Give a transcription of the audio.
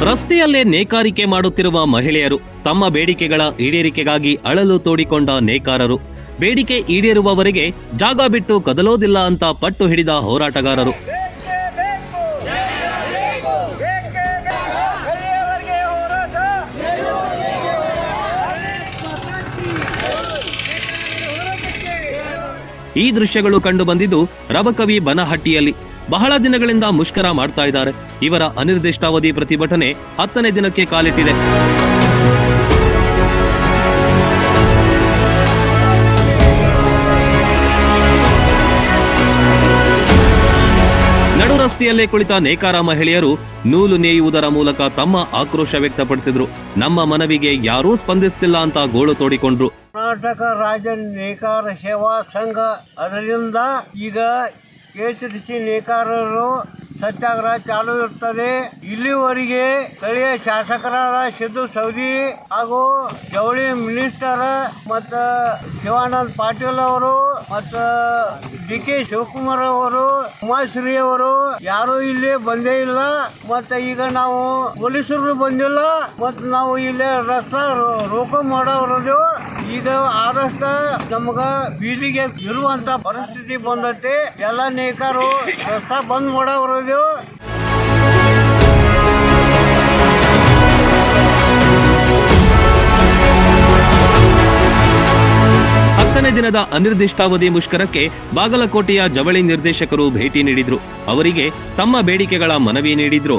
ರಸ್ತೆಯಲ್ಲೇ ನೇಕಾರಿಕೆ ಮಾಡುತ್ತಿರುವ ಮಹಿಳೆಯರು ತಮ್ಮ ಬೇಡಿಕೆಗಳ ಈಡೇರಿಕೆಗಾಗಿ ಅಳಲು ತೋಡಿಕೊಂಡ ನೇಕಾರರು. ಬೇಡಿಕೆ ಈಡೇರುವವರೆಗೆ ಜಾಗ ಬಿಟ್ಟು ಕದಲೋದಿಲ್ಲ ಅಂತ ಪಟ್ಟು ಹಿಡಿದ ಹೋರಾಟಗಾರರು. ಈ ದೃಶ್ಯಗಳು ಕಂಡುಬಂದಿದ್ದು ರಬಕವಿ ಬನಹಟ್ಟಿಯಲ್ಲಿ. ಬಹಳ ದಿನಗಳಿಂದ ಮುಷ್ಕರ ಮಾಡ್ತಾ ಇದ್ದಾರೆ. ಇವರ ಅನಿರ್ದಿಷ್ಟಾವಧಿ ಪ್ರತಿಭಟನೆ ಹತ್ತನೇ ದಿನಕ್ಕೆ ಕಾಲಿಟ್ಟಿದೆ. ರಸ್ತೆಯಲ್ಲೇ ಕುಳಿತ ನೇಕಾರ ಮಹಿಳೆಯರು ನೂಲು ನೇಯುವುದರ ಮೂಲಕ ತಮ್ಮ ಆಕ್ರೋಶ ವ್ಯಕ್ತಪಡಿಸಿದ್ರು. ನಮ್ಮ ಮನವಿಗೆ ಯಾರೂ ಸ್ಪಂದಿಸ್ತಿಲ್ಲ ಅಂತ ಗೋಳು ತೋಡಿಕೊಂಡ್ರು. ಕರ್ನಾಟಕ ರಾಜ್ಯ ನೇಕಾರ ಸೇವಾ ಸಂಘ ಅದರಿಂದ ಈಗ ಕೆಎಸ್ಟಿಸಿ ನೇಕಾರರು ಸತ್ಯಾಗ್ರಹ ಚಾಲು ಇರ್ತದೆ ಇಲ್ಲಿವರೆಗೆ ಸ್ಥಳೀಯ ಶಾಸಕರಾದ ಸಿದ್ದು ಸೌದಿ ಹಾಗೂ ಜವಳಿ ಮಿನಿಸ್ಟರ್ ಮತ್ತ ಶಿವಾನಂದ್ ಪಾಟೀಲ್ ಅವರು ಮತ್ತ ಡಿ ಕೆ ಶಿವಕುಮಾರ್ ಅವರು, ಉಮಾಶ್ರೀ ಅವರು ಯಾರು ಇಲ್ಲಿ ಬಂದೇ ಇಲ್ಲ. ಮತ್ತ ಈಗ ನಾವು ಪೊಲೀಸರು ಬಂದಿಲ್ಲ. ಮತ್ತ ನಾವು ಇಲ್ಲಿ ರಸ್ತಾ ರೋಕ ಮಾಡೋರದು ಈಗ ಆದಷ್ಟು ನಮಗ ಬೀದಿಗೆ ಇರುವಂತ ಪರಿಸ್ಥಿತಿ ಬಂದೈತಿ ಎಲ್ಲ ನೇಕಾರು ರಸ್ತಾ ಬಂದ್ ಮಾಡೋರದು ಹತ್ತನೇ ದಿನದ ಅನಿರ್ದಿಷ್ಟಾವಧಿ ಮುಷ್ಕರಕ್ಕೆ ಬಾಗಲಕೋಟೆಯ ಜವಳಿ ನಿರ್ದೇಶಕರು ಭೇಟಿ ನೀಡಿದ್ರು. ಅವರಿಗೆ ತಮ್ಮ ಬೇಡಿಕೆಗಳ ಮನವಿ ನೀಡಿದ್ರು.